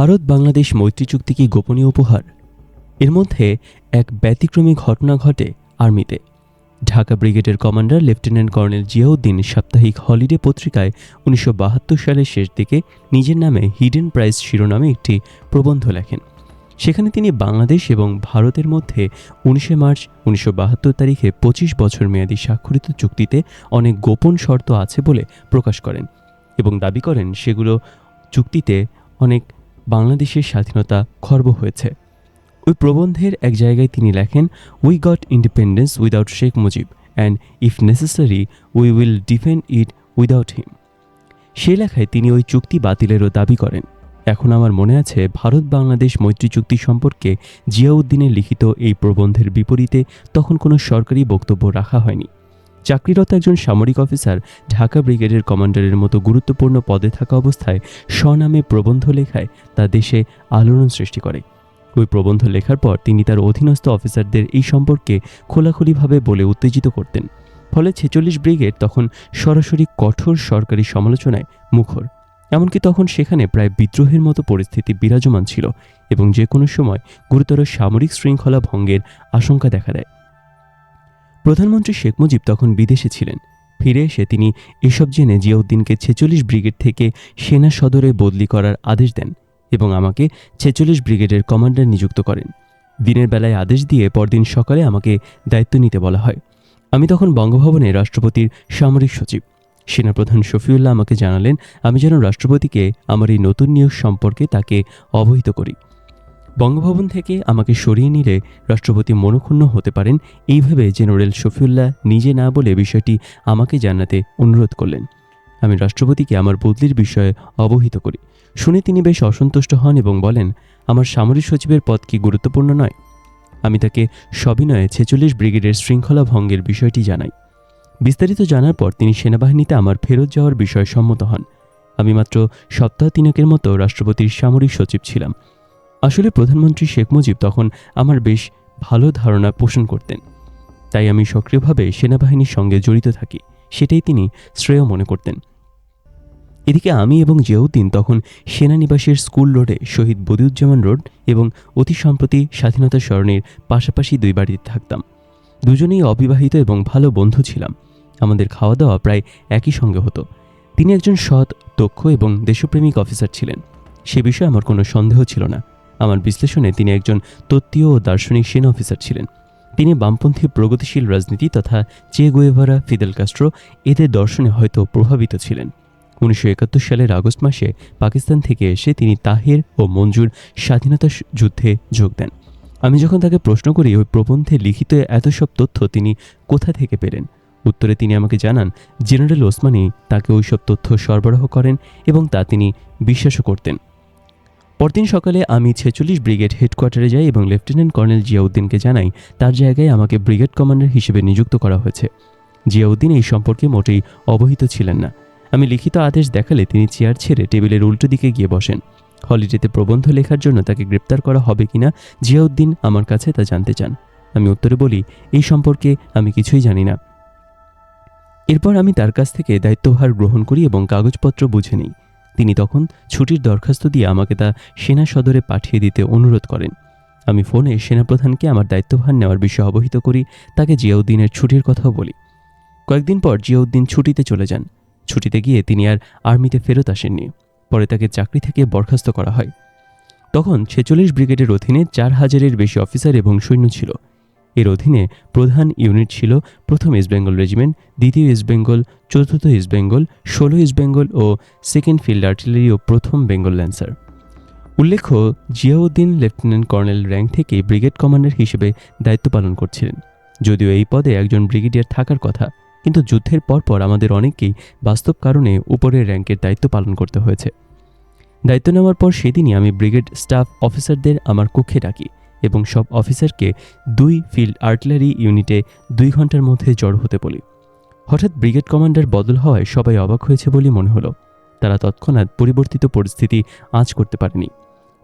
ভারত বাংলাদেশ মৈত্রী চুক্তি কি গোপনীয় উপহার? এর মধ্যে এক ব্যতিক্রমী ঘটনা ঘটে আর্মিতে। ঢাকা ব্রিগেডের কমান্ডার লেফটেন্যান্ট কর্নেল জিয়াউদ্দিন সাপ্তাহিক হলিডে পত্রিকায় উনিশশো বাহাত্তর সালের শেষ দিকে নিজের নামে হিডেন প্রাইজ শিরোনামে একটি প্রবন্ধ লেখেন। সেখানে তিনি বাংলাদেশ এবং ভারতের মধ্যে উনিশে মার্চ উনিশশো বাহাত্তর তারিখে পঁচিশ বছর মেয়াদী স্বাক্ষরিত চুক্তিতে অনেক গোপন শর্ত আছে বলে প্রকাশ করেন এবং দাবি করেন সেগুলো চুক্তিতে অনেক বাংলাদেশের স্বাধীনতা খর্ব হয়েছে। ওই প্রবন্ধের এক জায়গায় তিনি লেখেন we got independence without Sheikh Mujib and if necessary we will defend it without him সে লেখায় তিনি ওই চুক্তি বাতিলেরও দাবি করেন। এখন আমার মনে আছে ভারত বাংলাদেশ মৈত্রী চুক্তি সম্পর্কে জিয়াউদ্দিনের লিখিত এই প্রবন্ধের বিপরীতে তখন কোনো সরকারি বক্তব্য রাখা হয়নি। চাকরিরত একজন সামরিক অফিসার ঢাকা ব্রিগেডের কমান্ডারের মতো গুরুত্বপূর্ণ পদে থাকা অবস্থায় স্বনামে প্রবন্ধ লেখায় তা দেশে আলোড়ন সৃষ্টি করে। ওই প্রবন্ধ লেখার পর তিনি তার অধীনস্থ অফিসারদের এই সম্পর্কে খোলাখুলিভাবে বলে উত্তেজিত করতেন। ফলে ছেচল্লিশ ব্রিগেড তখন সরাসরি কঠোর সরকারি সমালোচনায় মুখর। এমনকি তখন সেখানে প্রায় বিদ্রোহের মতো পরিস্থিতি বিরাজমান ছিল এবং যে কোনো সময় গুরুতর সামরিক শৃঙ্খলা ভঙ্গের আশঙ্কা দেখা দেয়। প্রধানমন্ত্রী শেখ মুজিব তখন বিদেশে ছিলেন। ফিরে এসে তিনি এসব জেনে জিয়াউদ্দিনকে ছেচল্লিশ ব্রিগেড থেকে সেনা সদরে বদলি করার আদেশ দেন এবং আমাকে ছেচল্লিশ ব্রিগেডের কমান্ডার নিযুক্ত করেন। দিনের বেলায় আদেশ দিয়ে পরদিন সকালে আমাকে দায়িত্ব নিতে বলা হয়। আমি তখন বঙ্গভবনে রাষ্ট্রপতির সামরিক সচিব। সেনাপ্রধান শফিউল্লাহ আমাকে জানালেন, আমি যেন রাষ্ট্রপতিকে আমার এই নতুন নিয়োগ সম্পর্কে তাকে অবহিত করি। বঙ্গভবন থেকে আমাকে সরিয়ে নিলে রাষ্ট্রপতি মনক্ষুণ্ণ হতে পারেন এইভাবে জেনারেল শফিউল্লাহ নিজে না বলে বিষয়টি আমাকে জানাতে অনুরোধ করলেন। আমি রাষ্ট্রপতিকে আমার বদলির বিষয়ে অবহিত করি। শুনে তিনি বেশ অসন্তুষ্ট হন এবং বলেন, আমার সামরিক সচিবের পদ কি গুরুত্বপূর্ণ নয়? আমি তাকে সবিনয়ে ছেচল্লিশ ব্রিগেডের শৃঙ্খলা ভঙ্গের বিষয়টি জানাই। বিস্তারিত জানার পর তিনি সেনাবাহিনীতে আমার ফেরত যাওয়ার বিষয়ে সম্মত হন। আমি মাত্র সপ্তাহ তিনেকের মতো রাষ্ট্রপতির সামরিক সচিব ছিলাম। আসলে প্রধানমন্ত্রী শেখ মুজিব তখন আমার বেশ ভালো ধারণা পোষণ করতেন। তাই আমি সক্রিয়ভাবে সেনাবাহিনীর সঙ্গে জড়িত থাকি, সেটাই তিনি শ্রেয় মনে করতেন। এদিকে আমি এবং জিয়াউদ্দিন তখন সেনানিবাসের স্কুল রোডে শহীদ বদিউজ্জামান রোড এবং অতি সম্প্রতি স্বাধীনতা স্মরণের পাশাপাশি দুই বাড়িতে থাকতাম। দুজনেই অবিবাহিত এবং ভালো বন্ধু ছিলাম। আমাদের খাওয়া দাওয়া প্রায় একই সঙ্গে হতো। তিনি একজন সৎ, দক্ষ এবং দেশপ্রেমিক অফিসার ছিলেন। সে বিষয়ে আমার কোনো সন্দেহ ছিল না। আমার বিশ্লেষণে তিনি একজন তত্ত্বীয় ও দার্শনিক সেনা অফিসার ছিলেন। তিনি বামপন্থী প্রগতিশীল রাজনীতি তথা চে গোয়েভারা, ফিদেল কাস্ট্রো এদের দর্শনে হয়তো প্রভাবিত ছিলেন। উনিশশো একাত্তর সালের আগস্ট মাসে পাকিস্তান থেকে এসে তিনি তাহের ও মঞ্জুর স্বাধীনতা যুদ্ধে যোগ দেন। আমি যখন তাকে প্রশ্ন করি, ওই প্রবন্ধে লিখিত এত সব তথ্য তিনি কোথা থেকে পেলেন? উত্তরে তিনি আমাকে জানান, জেনারেল ওসমানী তাকে ওই সব তথ্য সরবরাহ করেন এবং তা তিনি বিশ্বাসও করতেন। পরদিন সকালে আমি ছেচল্লিশ ব্রিগেড হেডকোয়ার্টারে যাই এবং লেফটেন্যান্ট কর্নেল জিয়াউদ্দিনকে জানাই তার জায়গায় আমাকে ব্রিগেড কমান্ডার হিসেবে নিযুক্ত করা হয়েছে। জিয়াউদ্দিন এই সম্পর্কে মোটেই অবহিত ছিলেন না। আমি লিখিত আদেশ দেখালে তিনি চেয়ার ছেড়ে টেবিলের উল্টো দিকে গিয়ে বসেন। হলিডেতে প্রবন্ধ লেখার জন্য তাকে গ্রেপ্তার করা হবে কিনা জিয়াউদ্দিন আমার কাছে তা জানতে চান। আমি উত্তরে বলি, এই সম্পর্কে আমি কিছুই জানি না। এরপর আমি তার কাছ থেকে দায়িত্বভার গ্রহণ করি এবং কাগজপত্র বুঝে নিই। তিনি তখন ছুটির দরখাস্ত দিয়ে আমাকে তা সেনা সদরে পাঠিয়ে দিতে অনুরোধ করেন। আমি ফোনে সেনাপ্রধানকে আমার দায়িত্বভার নেওয়ার বিষয়ে অবহিত করি, তাকে জিয়াউদ্দিনের ছুটির কথাও বলি। কয়েকদিন পর জিয়াউদ্দিন ছুটিতে চলে যান। ছুটিতে গিয়ে তিনি আর আর্মিতে ফেরত আসেননি। পরে তাকে চাকরি থেকে বরখাস্ত করা হয়। তখন ছেচল্লিশ ব্রিগেডের অধীনে চার হাজারের বেশি অফিসার এবং সৈন্য ছিল। এর অধীনে প্রধান ইউনিট ছিল প্রথম ইস্ট বেঙ্গল রেজিমেন্ট, দ্বিতীয় ইস্ট বেঙ্গল, চতুর্থ ইস্ট বেঙ্গল, ষোলো ইস্ট বেঙ্গল ও সেকেন্ড ফিল্ড আর্টিলারি ও প্রথম বেঙ্গল ল্যান্সার। উল্লেখ্য, জিয়াউদ্দিন লেফটেন্যান্ট কর্নেল র্যাঙ্ক থেকে ব্রিগেড কমান্ডার হিসেবে দায়িত্ব পালন করছিলেন। যদিও এই পদে একজন ব্রিগেডিয়ার থাকার কথা, কিন্তু যুদ্ধের পরপর আমাদের অনেককেই বাস্তব কারণে উপরের র্যাঙ্কের দায়িত্ব পালন করতে হয়েছে। দায়িত্ব নেওয়ার পর সেদিনই আমি ব্রিগেড স্টাফ অফিসারদের আমার কক্ষে ডাকি। এবং সব অফিসারকে দুই ফিল্ড আর্টিলারি ইউনিটে দুই ঘণ্টার মধ্যে জড়ো হতে বলি। হঠাৎ ব্রিগেড কমান্ডার বদল হওয়ায় সবাই অবাক হয়েছে বলে মনে হলো। তারা তৎক্ষণাৎ পরিবর্তিত পরিস্থিতি আঁচ করতে পারেনি।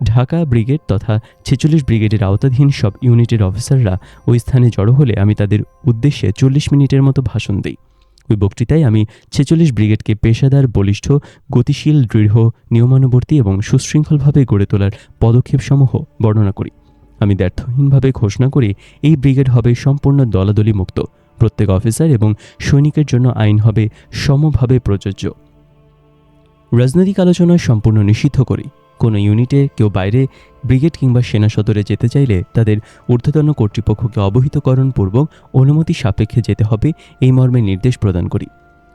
ঢাকা ব্রিগেড তথা ছেচল্লিশ ব্রিগেডের আওতাধীন সব ইউনিটের অফিসাররা ওই স্থানে জড়ো হলে আমি তাদের উদ্দেশ্যে চল্লিশ মিনিটের মতো ভাষণ দিই। ওই বক্তৃতায় আমি ছেচল্লিশ ব্রিগেডকে পেশাদার, বলিষ্ঠ, গতিশীল, দৃঢ়, নিয়মানুবর্তী এবং সুশৃঙ্খলভাবে গড়ে তোলার পদক্ষেপসমূহ বর্ণনা করি। আমি ব্যর্থহীনভাবে ঘোষণা করি, এই ব্রিগেড হবে সম্পূর্ণ দলাদলি মুক্ত প্রত্যেক অফিসার এবং সৈনিকের জন্য আইন হবে সমভাবে প্রযোজ্য। রাজনৈতিক আলোচনা সম্পূর্ণ নিষিদ্ধ করি। কোনো ইউনিটে, কেউ বাইরে, ব্রিগেড কিংবা সেনা সদরে যেতে চাইলে তাদের ঊর্ধ্বতন কর্তৃপক্ষকে অবহিতকরণ পূর্বক অনুমতি সাপেক্ষে যেতে হবে, এই মর্মে নির্দেশ প্রদান করি।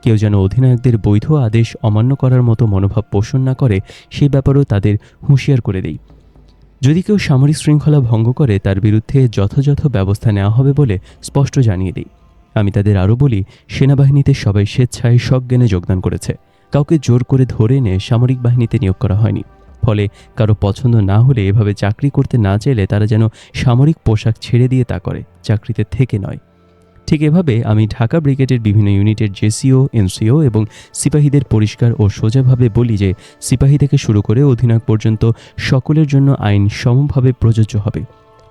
কেউ যেন অধিনায়কদের বৈধ আদেশ অমান্য করার মতো মনোভাব পোষণ না করে সেই ব্যাপারেও তাদের হুঁশিয়ার করে দেই। যদি কেউ সামরিক শৃঙ্খলা ভঙ্গ করে, তার বিরুদ্ধে যথাযথ ব্যবস্থা নেওয়া হবে বলে স্পষ্ট জানিয়ে দিই। আমি তাদের আরও বলি, সেনাবাহিনীতে সবাই স্বেচ্ছায় সজ্ঞানে যোগদান করেছে। কাউকে জোর করে ধরে এনে সামরিক বাহিনীতে নিয়োগ করা হয়নি। ফলে কারও পছন্দ না হলে এভাবে চাকরি করতে না চাইলে তারা যেন সামরিক পোশাক ছেড়ে দিয়ে তা করে, চাকরিতে থেকে নয়। ঠিক এভাবে আমি ঢাকা ব্রিগেডের বিভিন্ন ইউনিটের জেসিও এনসিও এবং সিপাহীদের পরিষ্কার ও সোজাভাবে বলি যে সিপাহী থেকে শুরু করে অধিনায়ক পর্যন্ত সকলের জন্য আইন সমভাবে প্রযোজ্য হবে।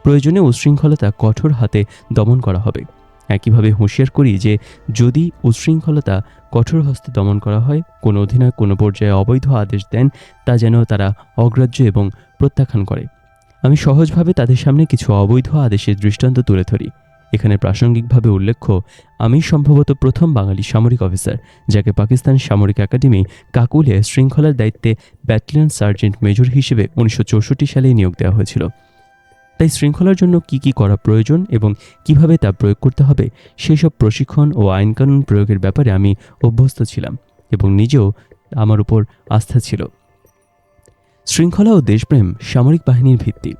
প্রয়োজনে উশৃঙ্খলতা কঠোর হাতে দমন করা হবে। একইভাবে হুঁশিয়ার করি যে যদি উশৃঙ্খলতা কঠোর হস্তে দমন করা হয়, কোনো অধিনায়ক কোনো পর্যায়ে অবৈধ আদেশ দেন, তা যেন তারা অগ্রাহ্য এবং প্রত্যাখ্যান করে। আমি সহজভাবে তাদের সামনে কিছু অবৈধ আদেশের দৃষ্টান্ত তুলে ধরি। এখানে প্রাসঙ্গিকভাবে উল্লেখ্য, আমি সম্ভবত প্রথম বাঙালি সামরিক অফিসার, যাকে পাকিস্তান সামরিক একাডেমি কাকুলে শৃঙ্খলার দায়িত্বে ব্যাটালিয়ন সার্জেন্ট মেজর হিসেবে উনিশশো সালেই নিয়োগ দেওয়া হয়েছিল। তাই শৃঙ্খলার জন্য কি কি করা প্রয়োজন এবং কীভাবে তা প্রয়োগ করতে হবে সেই সব প্রশিক্ষণ ও আইনকানুন প্রয়োগের ব্যাপারে আমি অভ্যস্ত ছিলাম এবং নিজেও আমার উপর আস্থা ছিল। শৃঙ্খলা ও দেশপ্রেম সামরিক বাহিনীর ভিত্তি।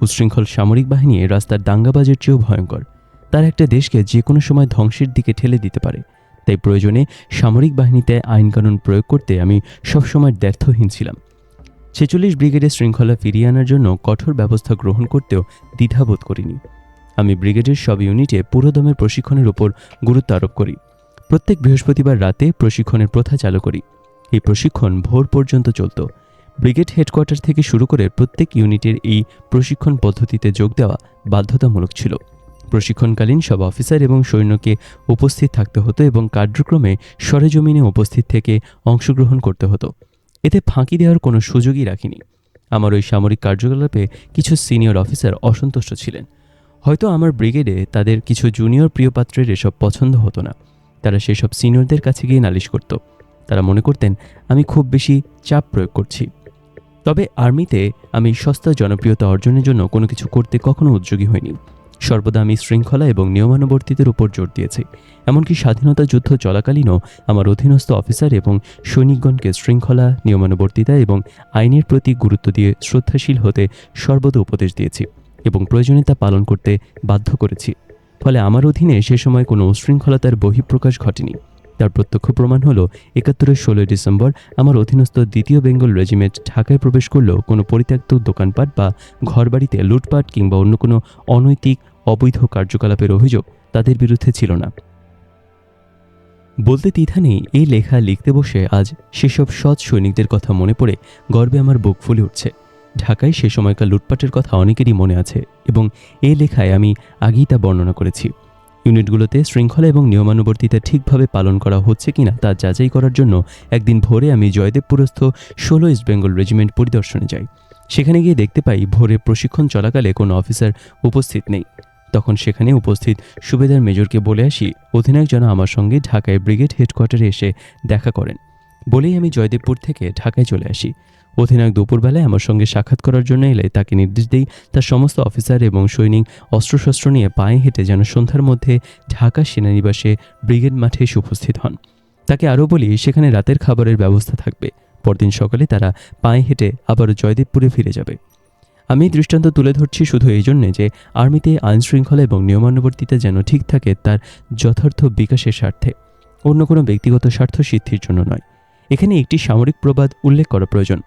উশৃঙ্খল সামরিক বাহিনী রাস্তার দাঙ্গাবাজের চেয়েও ভয়ঙ্কর। তার একটা দেশকে যে কোনো সময় ধ্বংসের দিকে ঠেলে দিতে পারে। তাই প্রয়োজনে সামরিক বাহিনীতে আইনকানুন প্রয়োগ করতে আমি সবসময় দ্ব্যর্থহীন ছিলাম। ছেচল্লিশ ব্রিগেডের শৃঙ্খলা ফিরিয়ে আনার জন্য কঠোর ব্যবস্থা গ্রহণ করতেও দ্বিধাবোধ করিনি। আমি ব্রিগেডের সব ইউনিটে পুরোদমের প্রশিক্ষণের ওপর গুরুত্ব আরোপ করি। প্রত্যেক বৃহস্পতিবার রাতে প্রশিক্ষণের প্রথা চালু করি। এই প্রশিক্ষণ ভোর পর্যন্ত চলত। ব্রিগেড হেডকোয়ার্টার থেকে শুরু করে প্রত্যেক ইউনিটের এই প্রশিক্ষণ পদ্ধতিতে যোগ দেওয়া বাধ্যতামূলক ছিল। প্রশিক্ষণকালীন সব অফিসার এবং সৈন্যকে উপস্থিত থাকতে হতো এবং কার্যক্রমে সরেজমিনে উপস্থিত থেকে অংশগ্রহণ করতে হতো। এতে ফাঁকি দেওয়ার কোনো সুযোগই রাখিনি। আমার ওই সামরিক কার্যকলাপে কিছু সিনিয়র অফিসার অসন্তুষ্ট ছিলেন। হয়তো আমার ব্রিগেডে তাদের কিছু জুনিয়র প্রিয়পাত্রের এসব পছন্দ হতো না। তারা সেসব সিনিয়রদের কাছে গিয়ে নালিশ করত। তারা মনে করতেন, আমি খুব বেশি চাপ প্রয়োগ করছি। তবে আর্মিতে আমি সস্তা জনপ্রিয়তা অর্জনের জন্য কোনো কিছু করতে কখনো উদ্যোগী হইনি। সর্বদা আমি শৃঙ্খলা এবং নিয়মানুবর্তিতার উপর জোর দিয়েছি। এমনকি স্বাধীনতা যুদ্ধ চলাকালীনও আমার অধীনস্থ অফিসার এবং সৈনিকগণকে শৃঙ্খলা, নিয়মানুবর্তিতা এবং আইনের প্রতি গুরুত্ব দিয়ে শ্রদ্ধাশীল হতে সর্বদা উপদেশ দিয়েছি এবং প্রয়োজনে তা পালন করতে বাধ্য করেছি। ফলে আমার অধীনে সে সময় কোনো উশৃঙ্খলতার বহিঃপ্রকাশ ঘটেনি। তার প্রত্যক্ষ প্রমাণ হলো, একাত্তরের ষোলোই ডিসেম্বর আমার অধীনস্থ দ্বিতীয় বেঙ্গল রেজিমেন্ট ঢাকায় প্রবেশ করলেও কোনো পরিত্যক্ত দোকানপাট বা ঘরবাড়িতে লুটপাট কিংবা অন্য কোনো অনৈতিক, অবৈধ কার্যকলাপের অভিযোগ তাদের বিরুদ্ধে ছিল না। বলতে দ্বিধা নেই, এই লেখা লিখতে বসে আজ সেসব সৎ সৈনিকদের কথা মনে পড়ে গর্বে আমার বুক ফুলে উঠছে। ঢাকায় সে সময়কার লুটপাটের কথা অনেকেরই মনে আছে এবং এই লেখায় আমি আগেই তা বর্ণনা করেছি। ইউনিটগুলোতে শৃঙ্খলা এবং নিয়মানুবর্তিতা ঠিকভাবে পালন করা হচ্ছে কিনা তা যাচাই করার জন্য একদিন ভোরে আমি জয়দেবপুরস্থ ষোলো ইস্ট বেঙ্গল রেজিমেন্ট পরিদর্শনে যাই। সেখানে গিয়ে দেখতে পাই ভোরে প্রশিক্ষণ চলাকালে কোনো অফিসার উপস্থিত নেই। তখন সেখানে উপস্থিত সুবেদার মেজরকে বলে আসি, অধিনায়ক যেন আমার সঙ্গে ঢাকায় ব্রিগেড হেডকোয়ার্টারে এসে দেখা করেন। বলেই আমি জয়দেবপুর থেকে ঢাকায় চলে আসি। অধিনায়ক দুপুরবেলায় আমার সঙ্গে সাক্ষাৎ করার জন্য এলে তাকে নির্দেশ দিই তার সমস্ত অফিসার এবং সৈনিক অস্ত্রশস্ত্র নিয়ে পায়ে হেঁটে যেন সন্ধ্যার মধ্যে ঢাকা সেনানিবাসে ব্রিগেড মাঠে এসে উপস্থিত হন। তাকে আরও বলি, সেখানে রাতের খাবারের ব্যবস্থা থাকবে। পরদিন সকালে তারা পায়ে হেঁটে আবারও জয়দেবপুরে ফিরে যাবে। আমি দৃষ্টান্ত তুলে ধরছি শুধু এই জন্যে যে আর্মিতে আইন শৃঙ্খলা এবং নিয়মানুবর্তিতা যেন ঠিক থাকে তার যথার্থ বিকাশের স্বার্থে। অন্য কোনো ব্যক্তিগত স্বার্থ সিদ্ধির জন্য নয়। এখানে একটি সামরিক প্রবাদ উল্লেখ করা প্রয়োজন।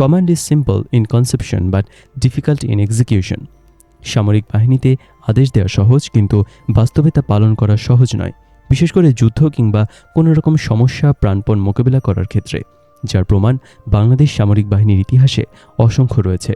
Command is simple in conception but difficult in execution সামরিক বাহিনীতে আদেশ দেওয়া সহজ, কিন্তু বাস্তবে তা পালন করা সহজ নয়, বিশেষ করে যুদ্ধ কিংবা কোনো রকম সমস্যা প্রাণপণ মোকাবিলা করার ক্ষেত্রে, যার প্রমাণ বাংলাদেশ সামরিক বাহিনীর ইতিহাসে অসংখ্য রয়েছে।